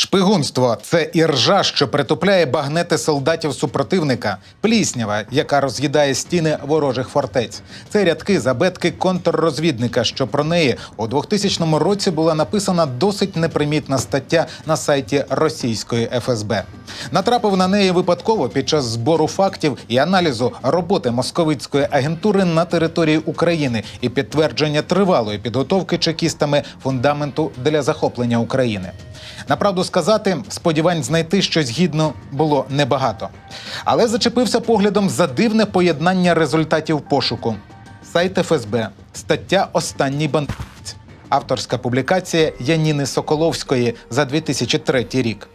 Шпигунство це іржа, що притупляє багнети солдатів супротивника, пліснява, яка роз'їдає стіни ворожих фортець. Це рядки забетки контррозвідника, що про неї у 2000 році була написана досить непримітна стаття на сайті російської ФСБ. Натрапив на неї випадково під час збору фактів і аналізу роботи московицької агентури на території України і підтвердження тривалої підготовки чекістами фундаменту для захоплення України. Направду сказати, сподівань знайти щось гідно було небагато. Але зачепився поглядом за дивне поєднання результатів пошуку. Сайт ФСБ, стаття Останній бандит. Авторська публікація Яніни Соколовської за 2003 рік.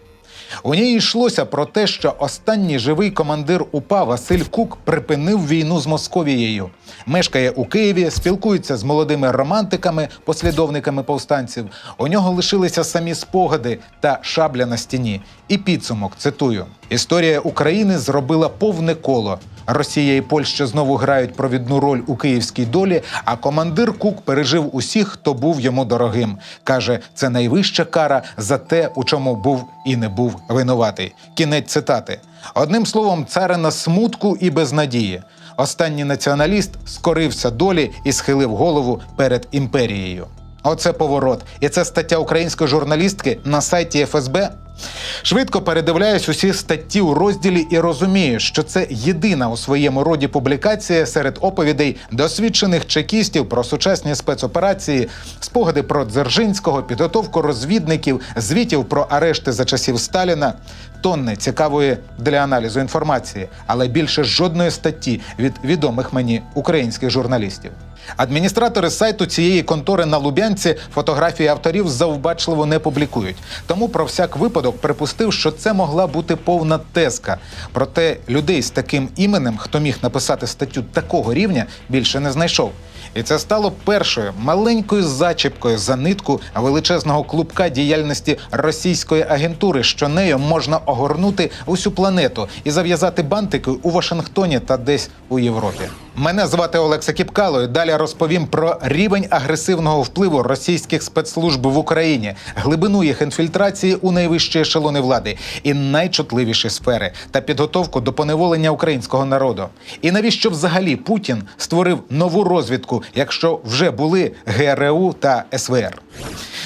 У ній йшлося про те, що останній живий командир УПА Василь Кук припинив війну з Московією. Мешкає у Києві, спілкується з молодими романтиками, послідовниками повстанців. У нього лишилися самі спогади та шабля на стіні. І підсумок цитую: історія України зробила повне коло. Росія і Польща знову грають провідну роль у київській долі. А командир Кук пережив усіх, хто був йому дорогим. каже, це найвища кара за те, у чому був і не був винуватий. Кінець цитати. Одним словом, царина смутку і безнадії. Останній націоналіст скорився долі і схилив голову перед імперією. Оце поворот. І це стаття української журналістки на сайті ФСБ. Швидко передивляюсь усі статті у розділі і розумію, що це єдина у своєму роді публікація серед оповідей досвідчених чекістів про сучасні спецоперації, спогади про Дзержинського, підготовку розвідників, звітів про арешти за часів Сталіна, тонни цікавої для аналізу інформації, але більше жодної статті від відомих мені українських журналістів. Адміністратори сайту цієї контори на Лубянці фотографії авторів завбачливо не публікують. Тому про всяк випадок припустив, що це могла бути повна тезка. Проте людей з таким іменем, хто міг написати статтю такого рівня, більше не знайшов. І це стало першою маленькою зачіпкою за нитку величезного клубка діяльності російської агентури, що нею можна огорнути усю планету і зав'язати бантики у Вашингтоні та десь у Європі. Мене звати Олекса Кіпкало. і Далі розповім про рівень агресивного впливу російських спецслужб в Україні, глибину їх інфільтрації у найвищі ешелони влади і найчутливіші сфери та підготовку до поневолення українського народу. І навіщо взагалі Путін створив нову розвідку, якщо вже були ГРУ та СВР?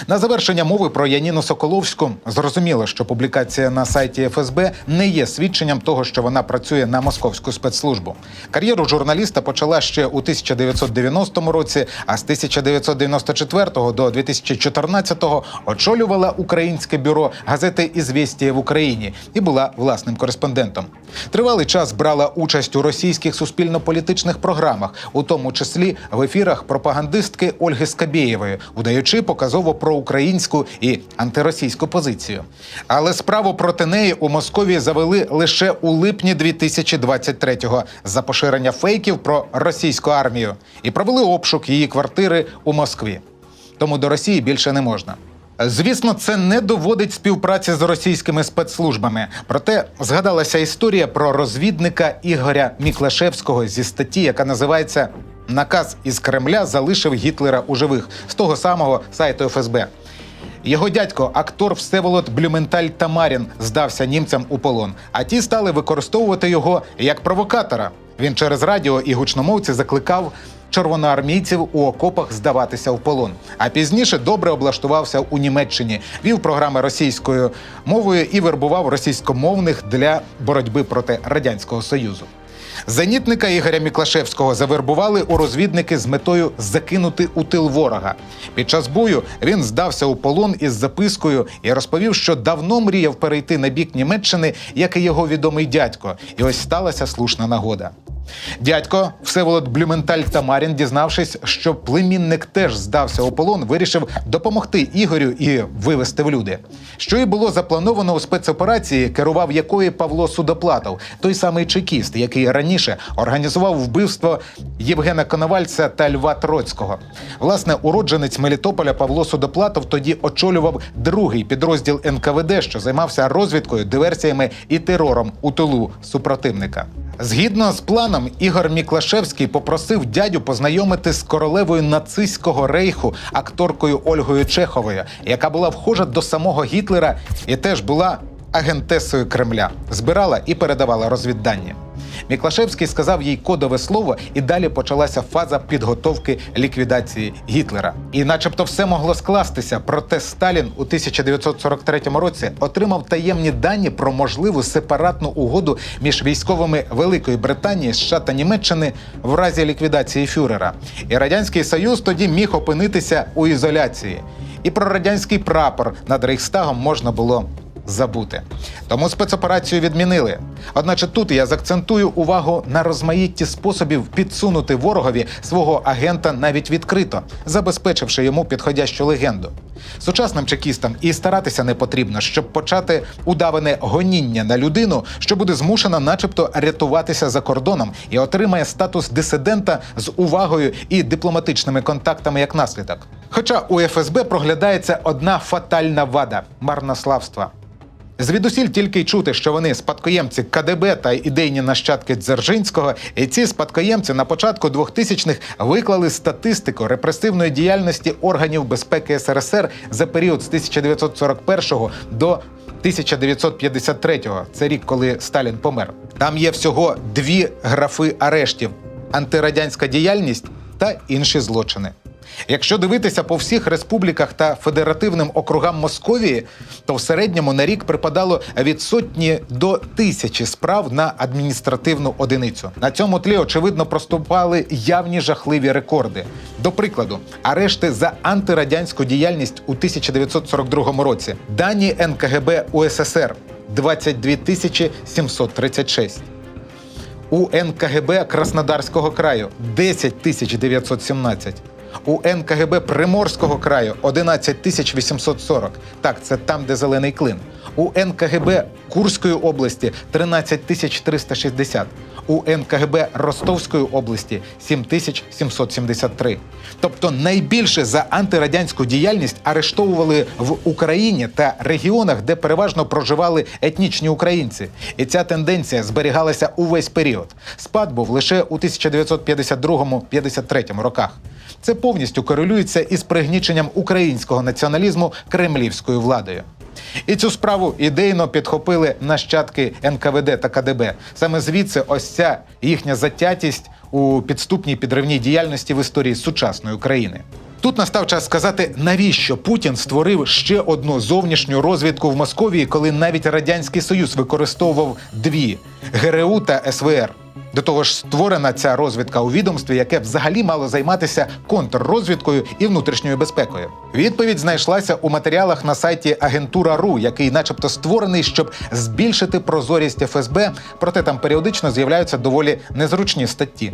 На завершення мови про Яніну Соколовську зрозуміло, що публікація на сайті ФСБ не є свідченням того, що вона працює на московську спецслужбу. Кар'єру журналіста почала ще у 1990 році, а з 1994 до 2014 очолювала українське бюро газети «Ізвєстія» в Україні і була власним кореспондентом. Тривалий час брала участь у російських суспільно-політичних програмах, у тому числі в ефірах пропагандистки Ольги Скабєєвої, удаючи показово проукраїнську і антиросійську позицію. Але справу проти неї у Московії завели лише у липні 2023-го за поширення фейків про російську армію і провели обшук її квартири у Москві. Тому до Росії більше не можна. Звісно, це не доводить співпраці з російськими спецслужбами. Проте згадалася історія про розвідника Ігоря Міклашевського зі статті, яка називається Наказ із Кремля залишив Гітлера у живих з того самого сайту ФСБ. Його дядько, актор Всеволод Блюменталь Тамарін, здався німцям у полон, а ті стали використовувати його як провокатора. Він через радіо і гучномовці закликав червоноармійців у окопах здаватися в полон. А пізніше добре облаштувався у Німеччині, вів програми російською мовою і вербував російськомовних для боротьби проти радянського союзу. Зенітника Ігоря Міклашевського завербували у розвідники з метою закинути у тил ворога. Під час бою він здався у полон із запискою і розповів, що давно мріяв перейти на бік Німеччини, як і його відомий дядько. І ось сталася слушна нагода. Дядько Всеволод Блюменталь Тамарін, дізнавшись, що племінник теж здався у полон, вирішив допомогти Ігорю і вивести в люди. Що і було заплановано у спецоперації, керував якої Павло Судоплатов, той самий чекіст, який раніше організував вбивство Євгена Коновальця та Льва Троцького. Власне, уродженець Мелітополя Павло Судоплатов тоді очолював другий підрозділ НКВД, що займався розвідкою, диверсіями і терором у тилу супротивника. Згідно з планом, Ігор Міклашевський попросив дядю познайомити з королевою нацистського рейху акторкою Ольгою Чеховою, яка була вхожа до самого Гітлера і теж була агентесою Кремля, збирала і передавала розвіддані. Міклашевський сказав їй кодове слово, і далі почалася фаза підготовки ліквідації Гітлера. І, начебто, все могло скластися. Проте Сталін у 1943 році отримав таємні дані про можливу сепаратну угоду між військовими Великої Британії, США та Німеччини в разі ліквідації фюрера. І радянський союз тоді міг опинитися у ізоляції. І про радянський прапор над Рейхстагом можна було забути. Тому спецоперацію відмінили. Одначе тут я закцентую увагу на розмаїтті способів підсунути ворогові свого агента навіть відкрито, забезпечивши йому підходящу легенду. Сучасним чекістам і старатися не потрібно, щоб почати удаване гоніння на людину, що буде змушена, начебто, рятуватися за кордоном і отримає статус дисидента з увагою і дипломатичними контактами як наслідок. Хоча у ФСБ проглядається одна фатальна вада марнославства. Звідусіль тільки й чути, що вони спадкоємці КДБ та ідейні нащадки Дзержинського, і ці спадкоємці на початку 2000-х виклали статистику репресивної діяльності органів безпеки СРСР за період з 1941 до 1953-го. Це рік, коли Сталін помер. Там є всього дві графи арештів: антирадянська діяльність та інші злочини. Якщо дивитися по всіх республіках та федеративним округам Московії, то в середньому на рік припадало від сотні до тисячі справ на адміністративну одиницю. На цьому тлі очевидно проступали явні жахливі рекорди. До прикладу, арешти за антирадянську діяльність у 1942 році. Дані НКГБ УССР 22 тисячі 736. У НКГБ Краснодарського краю 10 тисяч 917. У НКГБ Приморського краю 11 тисяч 840. Так, це там, де зелений клин. У НКГБ Курської області 13 тисяч 360. У НКГБ Ростовської області 7773. Тобто найбільше за антирадянську діяльність арештовували в Україні та регіонах, де переважно проживали етнічні українці. І ця тенденція зберігалася увесь період. Спад був лише у 1952-53 роках. Це повністю корелюється із пригніченням українського націоналізму кремлівською владою. І цю справу ідейно підхопили нащадки НКВД та КДБ. Саме звідси ось ця їхня затятість у підступній підривній діяльності в історії сучасної України. Тут настав час сказати, навіщо Путін створив ще одну зовнішню розвідку в Московії, коли навіть радянський союз використовував дві ГРУ та СВР. До того ж, створена ця розвідка у відомстві, яке взагалі мало займатися контррозвідкою і внутрішньою безпекою. Відповідь знайшлася у матеріалах на сайті Агентура.ру, який, начебто, створений, щоб збільшити прозорість ФСБ, проте там періодично з'являються доволі незручні статті.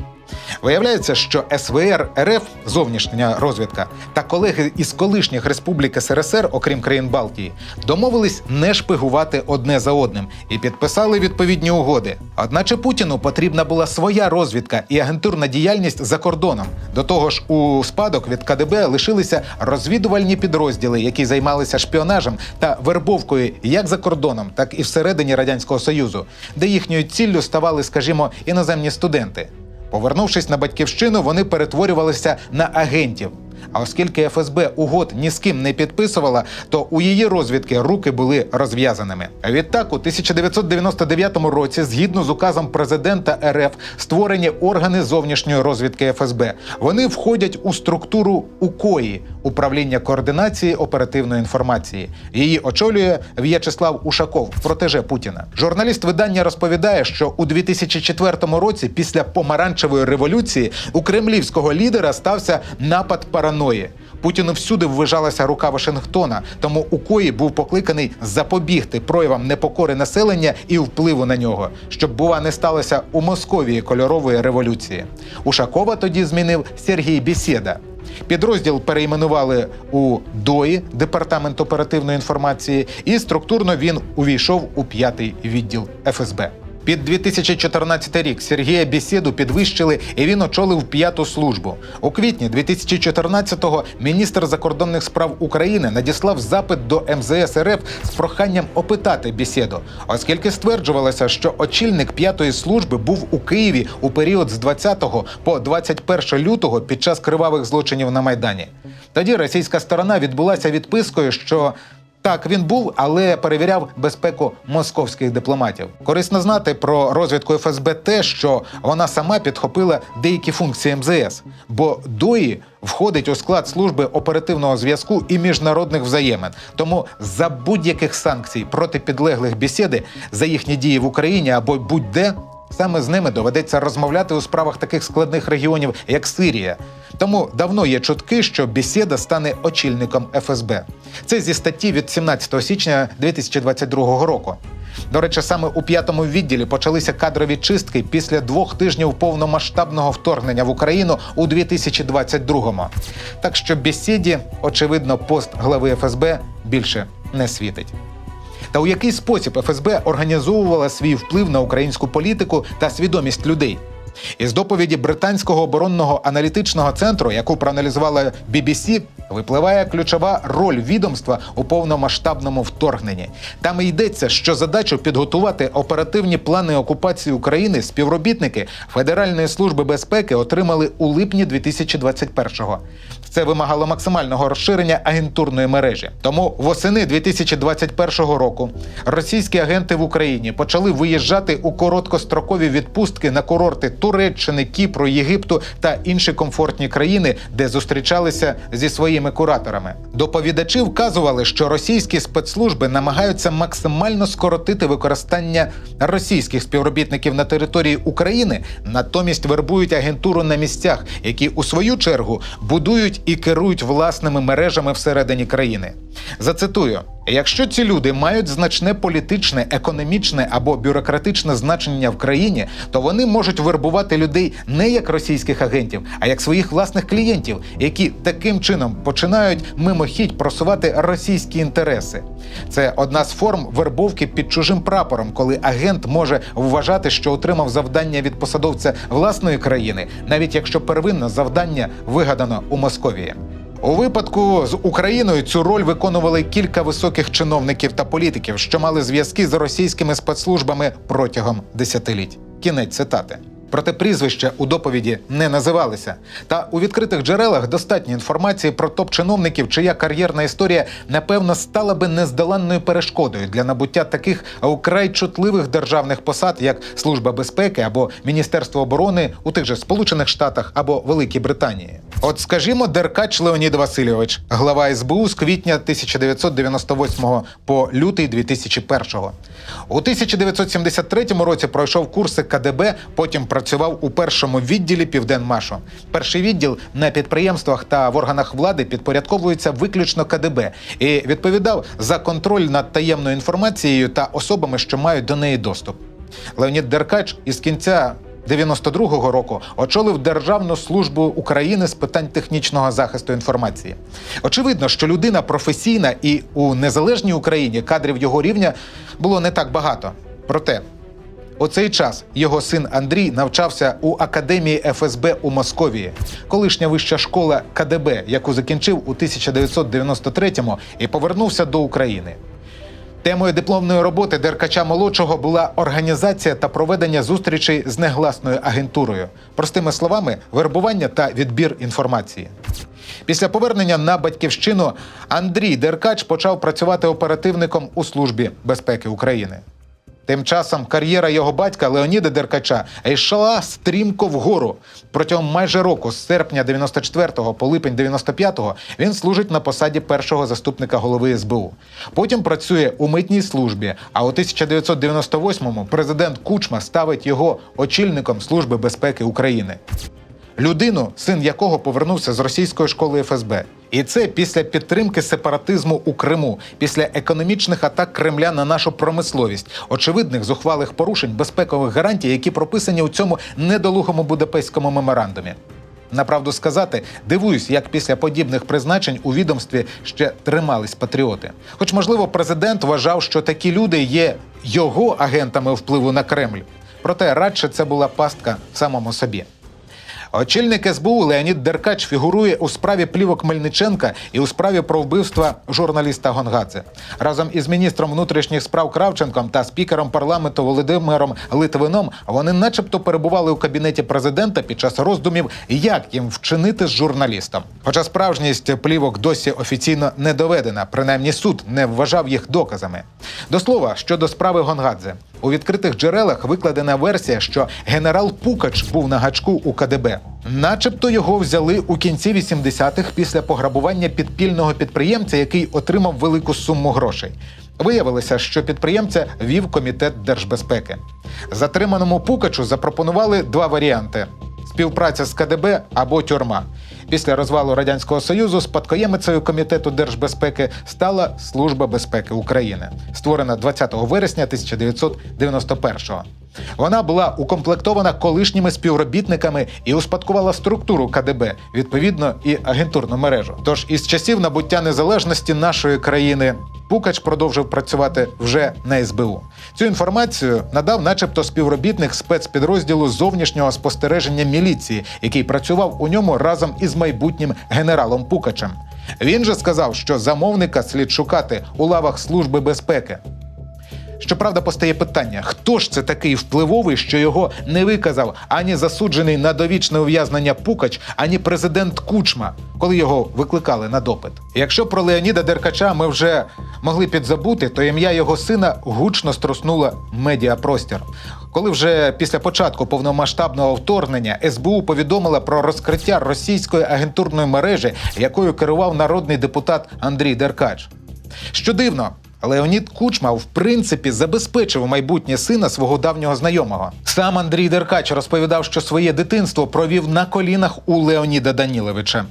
Виявляється, що СВР РФ, зовнішня розвідка, та колеги із колишніх республік СРСР, окрім країн Балтії, домовились не шпигувати одне за одним і підписали відповідні угоди. Одначе Путіну потрібна була своя розвідка і агентурна діяльність за кордоном. До того ж, у спадок від КДБ лишилися розвідувальні підрозділи, які займалися шпіонажем та вербовкою як за кордоном, так і всередині радянського союзу, де їхньою ціллю ставали, скажімо, іноземні студенти. Повернувшись на батьківщину, вони перетворювалися на агентів. А оскільки ФСБ угод ні з ким не підписувала, то у її розвідки руки були розв'язаними. Відтак, у 1999 році, згідно з указом президента РФ, створені органи зовнішньої розвідки ФСБ. Вони входять у структуру УКОІ управління координації оперативної інформації. Її очолює В'ячеслав Ушаков, протеже Путіна. Журналіст видання розповідає, що у 2004 році, після помаранчевої революції, у кремлівського лідера стався напад параної. Путіну всюди ввижалася рука Вашингтона, тому УКОІ був покликаний запобігти проявам непокори населення і впливу на нього, щоб бува не сталося у Московії кольорової революції. Ушакова тоді змінив Сергій Бісєда. Підрозділ перейменували у ДОІ департамент оперативної інформації, і структурно він увійшов у п'ятий відділ ФСБ. Під 2014 рік Сергія Бєсєду підвищили, і він очолив п'яту службу. У квітні 2014-го міністр закордонних справ України надіслав запит до МЗС РФ з проханням опитати Бєсєду, оскільки стверджувалося, що очільник п'ятої служби був у Києві у період з 20 по 21 лютого під час кривавих злочинів на Майдані. Тоді російська сторона відбулася відпискою, що так, він був, але перевіряв безпеку московських дипломатів. Корисно знати про розвідку ФСБ те, що вона сама підхопила деякі функції МЗС, бо ДОІ входить у склад служби оперативного зв'язку і міжнародних взаємин. Тому за будь-яких санкцій проти підлеглих бесіди за їхні дії в Україні або будь-де. Саме з ними доведеться розмовляти у справах таких складних регіонів, як Сирія. Тому давно є чутки, що бесіда стане очільником ФСБ. Це зі статті від 17 січня 2022 року. До речі, саме у п'ятому відділі почалися кадрові чистки після двох тижнів повномасштабного вторгнення в Україну у 2022-му. Так що бесіді, очевидно, пост глави ФСБ більше не світить. Та у який спосіб ФСБ організовувала свій вплив на українську політику та свідомість людей? Із доповіді британського оборонного аналітичного центру, яку проаналізувала BBC, випливає ключова роль відомства у повномасштабному вторгненні. Там йдеться, що задачу підготувати оперативні плани окупації України співробітники Федеральної служби безпеки отримали у липні 2021-го. Це вимагало максимального розширення агентурної мережі. Тому восени 2021 року російські агенти в Україні почали виїжджати у короткострокові відпустки на курорти Туреччини, Кіпру, Єгипту та інші комфортні країни, де зустрічалися зі своїми кураторами. Доповідачі вказували, що російські спецслужби намагаються максимально скоротити використання російських співробітників на території України, натомість вербують агентуру на місцях, які у свою чергу будують і керують власними мережами всередині країни. Зацитую: якщо ці люди мають значне політичне, економічне або бюрократичне значення в країні, то вони можуть вербувати людей не як російських агентів, а як своїх власних клієнтів, які таким чином починають мимохідь просувати російські інтереси. Це одна з форм вербовки під чужим прапором, коли агент може вважати, що отримав завдання від посадовця власної країни, навіть якщо первинне завдання вигадано у Московії. У випадку з Україною цю роль виконували кілька високих чиновників та політиків, що мали зв'язки з російськими спецслужбами протягом десятиліть. Кінець цитати. Проте прізвища у доповіді не називалися. Та у відкритих джерелах достатньо інформації про топ-чиновників, чия кар'єрна історія напевно стала би нездоланною перешкодою для набуття таких украй чутливих державних посад, як Служба безпеки або Міністерство оборони у тих же Сполучених Штатах або Великій Британії. От, скажімо, Деркач Леонід Васильович, глава СБУ з квітня 1998 по лютий 2001. У 1973 році пройшов курси КДБ, потім працював у першому відділі Південмашу. Перший відділ на підприємствах та в органах влади підпорядковується виключно КДБ і відповідав за контроль над таємною інформацією та особами, що мають до неї доступ. Леонід Деркач із кінця 92-го року очолив Державну службу України з питань технічного захисту інформації. Очевидно, що людина професійна і у незалежній Україні кадрів його рівня було не так багато. Проте у цей час його син Андрій навчався у академії ФСБ у Московії, колишня вища школа КДБ, яку закінчив у 1993-му і повернувся до України. Темою дипломної роботи Деркача молодшого була організація та проведення зустрічей з негласною агентурою, простими словами, вербування та відбір інформації. Після повернення на батьківщину Андрій Деркач почав працювати оперативником у службі безпеки України. Тим часом кар'єра його батька Леоніда Деркача йшла стрімко вгору. Протягом майже року, з серпня 94-го по липень 95-го, він служить на посаді першого заступника голови СБУ. Потім працює у митній службі. А у 1998-му президент Кучма ставить його очільником Служби безпеки України. Людину, син якого повернувся з російської школи ФСБ. І це після підтримки сепаратизму у Криму, після економічних атак Кремля на нашу промисловість, очевидних зухвалих порушень безпекових гарантій, які прописані у цьому недолугому будапештському меморандумі. Направду сказати, дивуюсь, як після подібних призначень у відомстві ще тримались патріоти. Хоч, можливо, президент вважав, що такі люди є його агентами впливу на Кремль. Проте радше це була пастка самому собі. Очільник СБУ Леонід Деркач фігурує у справі плівок Мельниченка і у справі про вбивство журналіста Гонгадзе. Разом із міністром внутрішніх справ Кравченком та спікером парламенту Володимиром Литвином вони, начебто, перебували у кабінеті президента під час роздумів, як їм вчинити з журналістом. Хоча справжність плівок досі офіційно не доведена, принаймні суд не вважав їх доказами. До слова щодо справи Гонгадзе. У відкритих джерелах викладена версія, що генерал Пукач був на гачку у КДБ. Начебто його взяли у кінці 80-х після пограбування підпільного підприємця, який отримав велику суму грошей. Виявилося, що підприємця вів комітет держбезпеки. Затриманому Пукачу запропонували два варіанти: співпраця з КДБ або тюрма. Після розвалу радянського союзу спадкоємицею комітету держбезпеки стала Служба безпеки України, створена 20 вересня 1991-го. Вона була укомплектована колишніми співробітниками і успадкувала структуру КДБ, відповідно, і агентурну мережу. Тож із часів набуття незалежності нашої країни Пукач продовжив працювати вже на СБУ. Цю інформацію надав, начебто, співробітник спецпідрозділу зовнішнього спостереження міліції, який працював у ньому разом із майбутнім генералом Пукачем. Він же сказав, що замовника слід шукати у лавах Служби безпеки. Щоправда, постає питання: хто ж це такий впливовий, що його не виказав ані засуджений на довічне ув'язнення Пукач, ані президент Кучма, коли його викликали на допит. Якщо про Леоніда Деркача ми вже могли підзабути, то ім'я його сина гучно струснуло медіапростір. Коли вже після початку повномасштабного вторгнення СБУ повідомила про розкриття російської агентурної мережі, якою керував народний депутат Андрій Деркач. Що дивно, Леонід Кучма в принципі забезпечив майбутнє сина свого давнього знайомого. Сам Андрій Деркач розповідав, що своє дитинство провів на колінах у Леоніда Даніловича.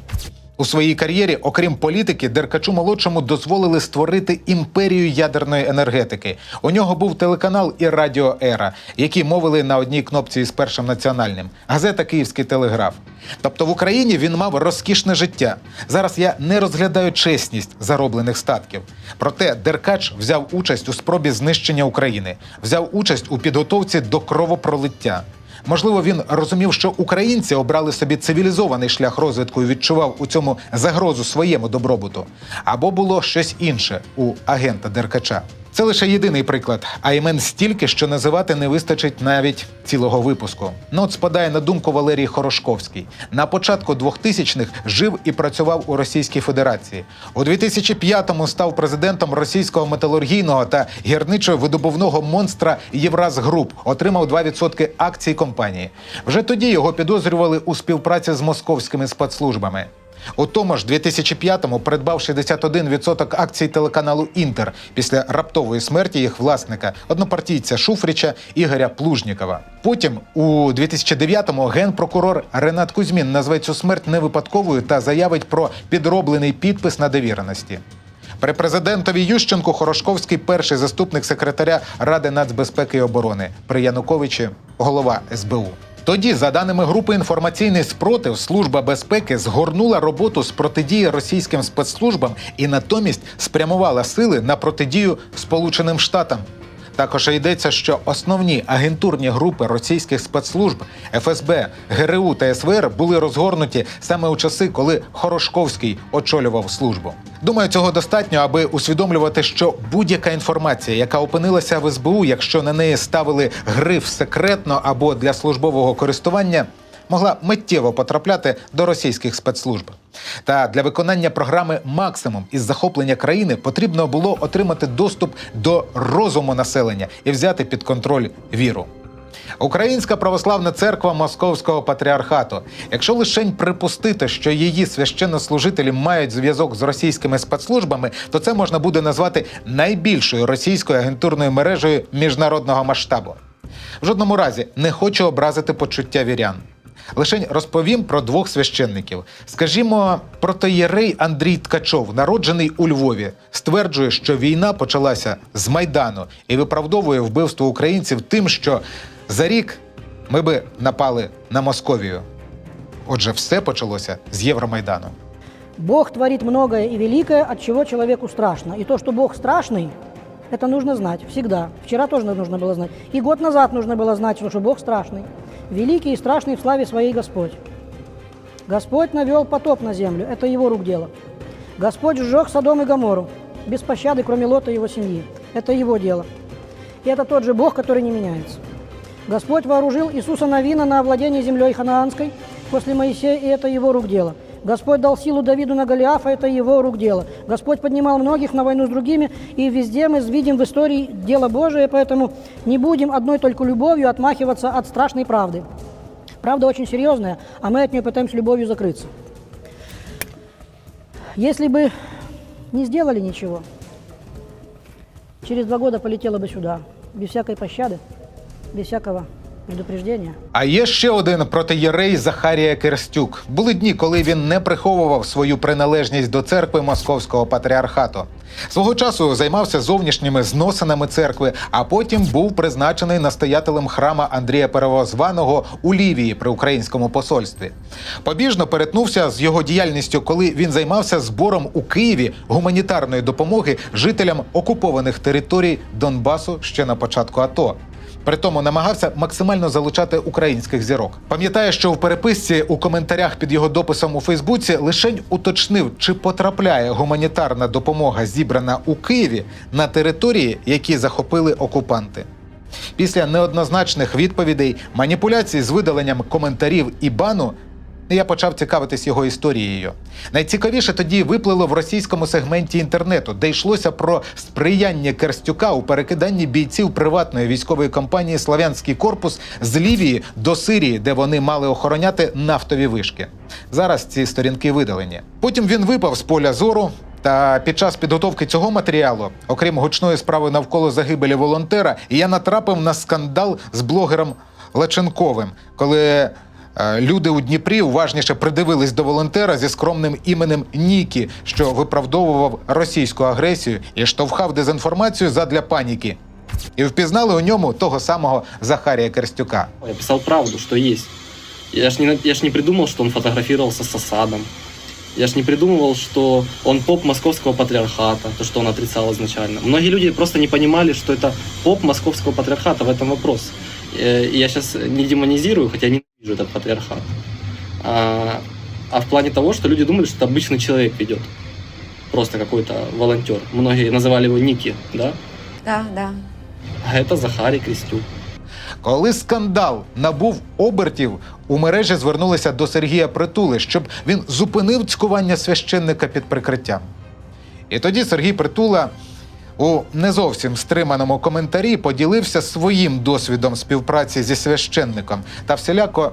У своїй кар'єрі, окрім політики, Деркачу молодшому дозволили створити імперію ядерної енергетики. У нього був телеканал і радіо Ера, які мовили на одній кнопці із першим національним газета Київський телеграф. Тобто в Україні він мав розкішне життя. Зараз я не розглядаю чесність зароблених статків. Проте Деркач взяв участь у спробі знищення України, взяв участь у підготовці до кровопролиття. Можливо, він розумів, що українці обрали собі цивілізований шлях розвитку і відчував у цьому загрозу своєму добробуту. Або було щось інше у агента Деркача. Це лише єдиний приклад, а імен стільки, що називати не вистачить навіть цілого випуску. Ну от спадає на думку Валерій Хорошковський. На початку 2000-х жив і працював у Російській Федерації. У 2005-му став президентом російського металургійного та гірничо-видобувного монстра Євразгруп. Отримав 2% акцій компанії. Вже тоді його підозрювали у співпраці з московськими спецслужбами. У тому ж 2005-му придбав 61% акцій телеканалу Інтер після раптової смерті їх власника, однопартійця Шуфрича Ігоря Плужнікова. Потім у 2009-му генпрокурор Ренат Кузьмін назве цю смерть невипадковою та заявить про підроблений підпис на довіреності. При президентові Ющенку Хорошковський перший заступник секретаря Ради нацбезпеки і оборони при Януковичі голова СБУ. Тоді, за даними групи інформаційний спротив, служба безпеки згорнула роботу з протидії російським спецслужбам і натомість спрямувала сили на протидію Сполученим Штатам. Також йдеться, що основні агентурні групи російських спецслужб ФСБ, ГРУ та СВР були розгорнуті саме у часи, коли Хорошковський очолював службу. Думаю, цього достатньо, аби усвідомлювати, що будь-яка інформація, яка опинилася в СБУ, якщо на неї ставили гриф секретно або для службового користування, могла миттєво потрапляти до російських спецслужб. Та для виконання програми максимум із захоплення країни потрібно було отримати доступ до розуму населення і взяти під контроль віру. Українська православна церква Московського патріархату. Якщо лишень припустити, що її священнослужителі мають зв'язок з російськими спецслужбами, то це можна буде назвати найбільшою російською агентурною мережею міжнародного масштабу. В жодному разі не хочу образити почуття вірян. Лишень розповім про двох священників. Скажімо, протоєрей Андрій Ткачов, народжений у Львові, стверджує, що війна почалася з Майдану і виправдовує вбивство українців тим, що за рік ми би напали на Московію. Отже, все почалося з Євромайдану. Бог творит многое и великое, от чего человеку страшно. И то, что Бог страшный, Это нужно знать всегда. Вчера тоже нужно было знать. И год назад нужно было знать, что Бог страшный. Великий и страшный в славе своей Господь. Господь навел потоп на землю. Это его рук дело. Господь сжег Содом и Гомору. Без пощады, кроме Лота и его семьи. Это его дело. И это тот же Бог, который не меняется. Господь вооружил Иисуса Навина на овладение землей ханаанской после Моисея, и это его рук дело. Господь дал силу Давиду на Голиафа, это его рук дело. Господь поднимал многих на войну с другими, и везде мы видим в истории дело Божие, поэтому не будем одной только любовью отмахиваться от страшной правды. Правда очень серьезная, а мы от нее пытаемся любовью закрыться. Если бы не сделали ничего, через два года полетела бы сюда, без всякой пощады, без всякого предупреждения. А є ще один протиєрей Захарія Керстюк. Були дні, коли він не приховував свою приналежність до церкви Московського патріархату. Свого часу займався зовнішніми зносинами церкви, а потім був призначений настоятелем храма Андрія Перевозваного у Лівії при українському посольстві. Побіжно перетнувся з його діяльністю, коли він займався збором у Києві гуманітарної допомоги жителям окупованих територій Донбасу ще на початку АТО. Притому намагався максимально залучати українських зірок. Пам'ятає, що в переписці у коментарях під його дописом у Фейсбуці лишень уточнив, чи потрапляє гуманітарна допомога, зібрана у Києві, на території, які захопили окупанти. Після неоднозначних відповідей, маніпуляцій з видаленням коментарів і бану. Я почав цікавитись його історією. Найцікавіше тоді виплило в російському сегменті інтернету, де йшлося про сприяння Керстюка у перекиданні бійців приватної військової компанії Славянський корпус з Лівії до Сирії, де вони мали охороняти нафтові вишки. Зараз ці сторінки видалені. Потім він випав з поля зору. Та під час підготовки цього матеріалу, окрім гучної справи навколо загибелі волонтера, я натрапив на скандал з блогером Лаченковим, коли люди у Дніпрі уважніше придивились до волонтера зі скромним іменем Нікі, що виправдовував російську агресію і штовхав дезінформацію задля паніки. І впізнали у ньому того самого Захарія Керстюка. Я писал правду, что есть. Я ж, не, я ж не придумал, что он фотографировался с Асадом. Я ж не придумывал, что он поп московского патриархата, то, что он отрицал изначально. Многие люди просто не понимали, что это поп московского патриархата в этом вопрос. Э, И я сейчас не демонизирую, хотя ненавижу этот патриархат. А, а в плане того, что люди думали, что это обычный человек ведет. Просто какой-то волонтер. Многие называли его Ники, да? Да, да. А это Захарий Крестюк. Коли скандал набув обертів, у мережі звернулися до Сергія Притули, щоб він зупинив цькування священника під прикриттям. І тоді Сергій Притула у не зовсім стриманому коментарі поділився своїм досвідом співпраці зі священником та всіляко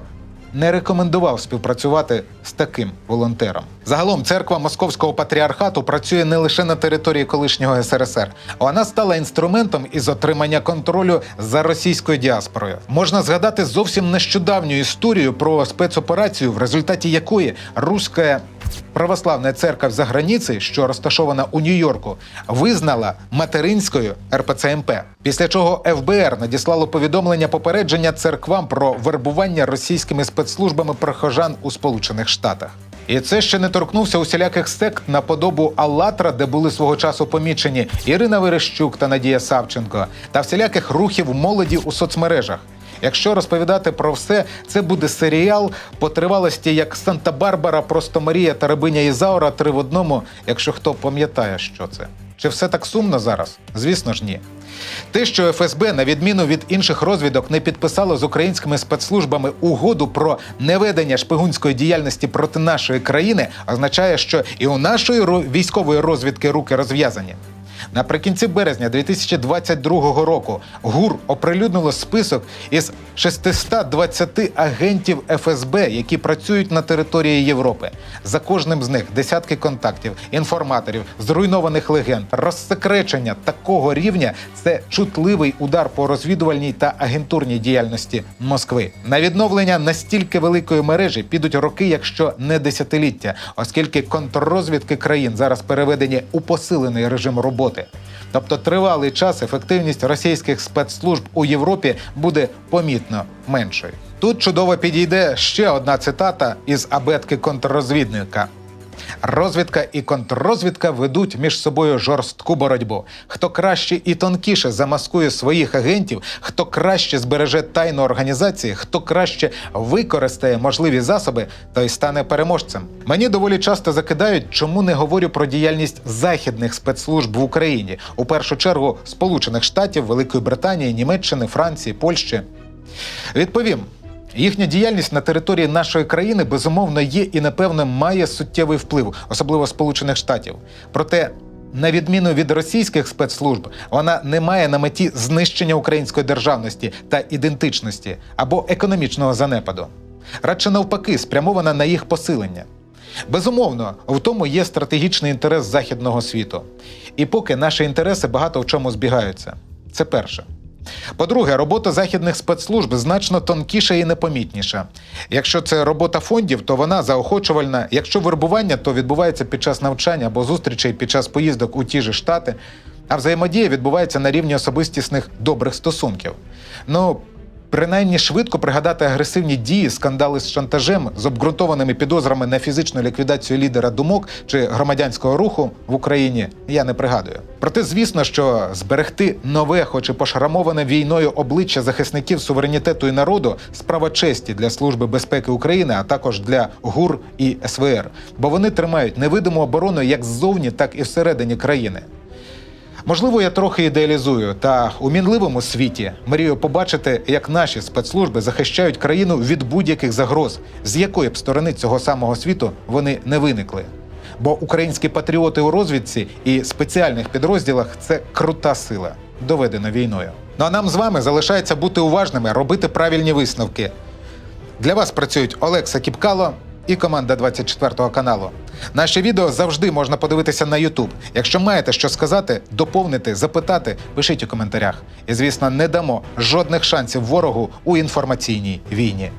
не рекомендував співпрацювати з таким волонтером. Загалом церква Московського патріархату працює не лише на території колишнього СРСР. Вона стала інструментом із отримання контролю за російською діаспорою. Можна згадати зовсім нещодавню історію про спецоперацію, в результаті якої руська православна церква за границей, що розташована у Нью-Йорку, визнала материнською РПЦМП. Після чого ФБР надіслало повідомлення попередження церквам про вербування російськими спецслужбами прихожан у Сполучених Штатах. І це ще не торкнувся усіляких сект на подобу Аллатра, де були свого часу помічені Ірина Верещук та Надія Савченко, та всіляких рухів молоді у соцмережах. Якщо розповідати про все, це буде серіал по тривалості як Санта-Барбара, просто Марія та рабиня Ізаура три в одному, якщо хто пам'ятає, що це. Чи все так сумно зараз? Звісно ж, ні. Те, що ФСБ, на відміну від інших розвідок, не підписало з українськими спецслужбами угоду про неведення шпигунської діяльності проти нашої країни, означає, що і у нашої військової розвідки руки розв'язані. Наприкінці березня 2022 року ГУР оприлюднило список із 620 агентів ФСБ, які працюють на території Європи. За кожним з них десятки контактів, інформаторів, зруйнованих легенд, розсекречення такого рівня це чутливий удар по розвідувальній та агентурній діяльності Москви. На відновлення настільки великої мережі підуть роки, якщо не десятиліття, оскільки контррозвідки країн зараз переведені у посилений режим роботи. Тобто тривалий час ефективність російських спецслужб у Європі буде помітно меншою. Тут чудово підійде ще одна цитата із абетки контррозвідника. Розвідка і контррозвідка ведуть між собою жорстку боротьбу. Хто краще і тонкіше замаскує своїх агентів, хто краще збереже тайну організації, хто краще використає можливі засоби, той стане переможцем. Мені доволі часто закидають, чому не говорю про діяльність західних спецслужб в Україні, у першу чергу Сполучених Штатів, Великої Британії, Німеччини, Франції, Польщі. Відповім. Їхня діяльність на території нашої країни безумовно є і напевно має суттєвий вплив, особливо Сполучених Штатів. Проте, на відміну від російських спецслужб, вона не має на меті знищення української державності та ідентичності або економічного занепаду. Радше навпаки, спрямована на їх посилення. Безумовно, в тому є стратегічний інтерес західного світу. І поки наші інтереси багато в чому збігаються. Це перше. По-друге, робота західних спецслужб значно тонкіша і непомітніша. Якщо це робота фондів, то вона заохочувальна. Якщо вербування, то відбувається під час навчання або зустрічей під час поїздок у ті ж штати. А взаємодія відбувається на рівні особистісних добрих стосунків. Ну, принаймні швидко пригадати агресивні дії, скандали з шантажем, з обґрунтованими підозрами на фізичну ліквідацію лідера думок чи громадянського руху в Україні я не пригадую. Проте, звісно, що зберегти нове, хоч і пошрамоване війною обличчя захисників суверенітету і народу справа честі для Служби безпеки України, а також для ГУР і СВР, бо вони тримають невидиму оборону як ззовні, так і всередині країни. Можливо, я трохи ідеалізую, та у мінливому світі мрію побачити, як наші спецслужби захищають країну від будь-яких загроз, з якої б сторони цього самого світу вони не виникли. Бо українські патріоти у розвідці і спеціальних підрозділах це крута сила, доведена війною. Ну а нам з вами залишається бути уважними, робити правильні висновки. Для вас працюють Олекса Кіпкало і команда 24 каналу. Наші відео завжди можна подивитися на YouTube. Якщо маєте що сказати, доповнити, запитати, пишіть у коментарях. І звісно, не дамо жодних шансів ворогу у інформаційній війні.